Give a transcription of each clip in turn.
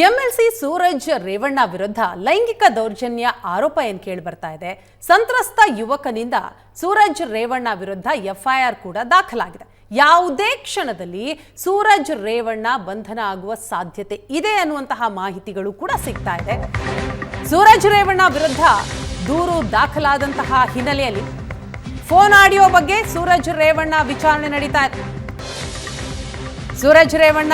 MLC Suraj Revanna ವಿರುದ್ಧ ಲೈಂಗಿಕ ದೌರ್ಜನ್ಯ ಆರೋಪ ಏನ್ ಕೇಳಿ ಬರ್ತಾ ಇದೆ. ಸಂತ್ರಸ್ತ ಯುವಕನಿಂದ ಸೂರಜ್ ರೇವಣ್ಣ ವಿರುದ್ಧ ಎಫ್ಐಆರ್ ಕೂಡ ದಾಖಲಾಗಿದೆ. ಯಾವುದೇ ಕ್ಷಣದಲ್ಲಿ ಸೂರಜ್ ರೇವಣ್ಣ ಬಂಧನ ಆಗುವ ಸಾಧ್ಯತೆ ಇದೆ ಅನ್ನುವಂತಹ ಮಾಹಿತಿಗಳು ಕೂಡ ಸಿಗ್ತಾ ಇದೆ. ಸೂರಜ್ ರೇವಣ್ಣ ವಿರುದ್ಧ ದೂರು ದಾಖಲಾದಂತಹ ಹಿನ್ನೆಲೆಯಲ್ಲಿ ಫೋನ್ ಆಡಿಯೋ ಬಗ್ಗೆ ಸೂರಜ್ ರೇವಣ್ಣ ವಿಚಾರಣೆ ನಡೀತಾ ಇದೆ. ಸೂರಜ್ ರೇವಣ್ಣ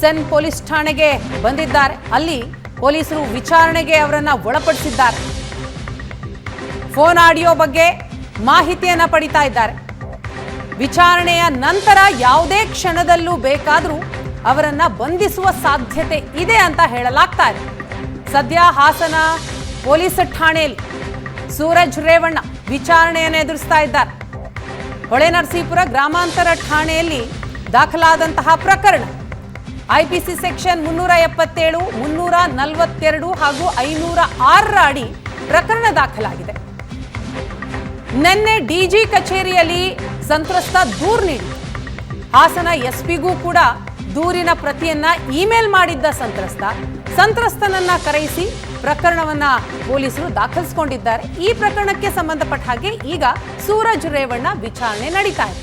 ಸೆನ್ ಪೊಲೀಸ್ ಠಾಣೆಗೆ ಬಂದಿದ್ದಾರೆ. ಅಲ್ಲಿ ಪೊಲೀಸರು ವಿಚಾರಣೆಗೆ ಅವರನ್ನ ಒಳಪಡಿಸಿದ್ದಾರೆ. ಫೋನ್ ಆಡಿಯೋ ಬಗ್ಗೆ ಮಾಹಿತಿಯನ್ನ ಪಡಿತಾ ಇದ್ದಾರೆ. ವಿಚಾರಣೆಯ ನಂತರ ಯಾವುದೇ ಕ್ಷಣದಲ್ಲೂ ಬೇಕಾದರೂ ಅವರನ್ನ ಬಂಧಿಸುವ ಸಾಧ್ಯತೆ ಇದೆ ಅಂತ ಹೇಳಲಾಗ್ತಾ ಸದ್ಯ ಹಾಸನ ಪೊಲೀಸ್ ಠಾಣೆಯಲ್ಲಿ ಸೂರಜ್ ರೇವಣ್ಣ ವಿಚಾರಣೆಯನ್ನು ಎದುರಿಸ್ತಾ ಇದ್ದಾರೆ. ಹೊಳೆನರಸೀಪುರ ಗ್ರಾಮಾಂತರ ಠಾಣೆಯಲ್ಲಿ ದಾಖಲಾದಂತಹ ಪ್ರಕರಣ ಐಪಿಸಿ ಸೆಕ್ಷನ್ ಮುನ್ನೂರ ಎಪ್ಪತ್ತೇಳು, ಮುನ್ನೂರ ನಲವತ್ತೆರಡು ಹಾಗೂ ಐನೂರ ಆರರ ಅಡಿ ಪ್ರಕರಣ ದಾಖಲಾಗಿದೆ. ನಿನ್ನೆ ಡಿಜಿ ಕಚೇರಿಯಲ್ಲಿ ಸಂತ್ರಸ್ತ ದೂರು ನೀಡಿ ಹಾಸನ ಎಸ್ಪಿಗೂ ಕೂಡ ದೂರಿನ ಪ್ರತಿಯನ್ನ ಇಮೇಲ್ ಮಾಡಿದ್ದ ಸಂತ್ರಸ್ತ. ಸಂತ್ರಸ್ತನನ್ನ ಕರೆಯಿಸಿ ಪ್ರಕರಣವನ್ನ ಪೊಲೀಸರು ದಾಖಲಿಸಿಕೊಂಡಿದ್ದಾರೆ. ಈ ಪ್ರಕರಣಕ್ಕೆ ಸಂಬಂಧಪಟ್ಟ ಹಾಗೆ ಈಗ ಸೂರಜ್ ರೇವಣ್ಣ ವಿಚಾರಣೆ ನಡೀತಾ ಇದೆ.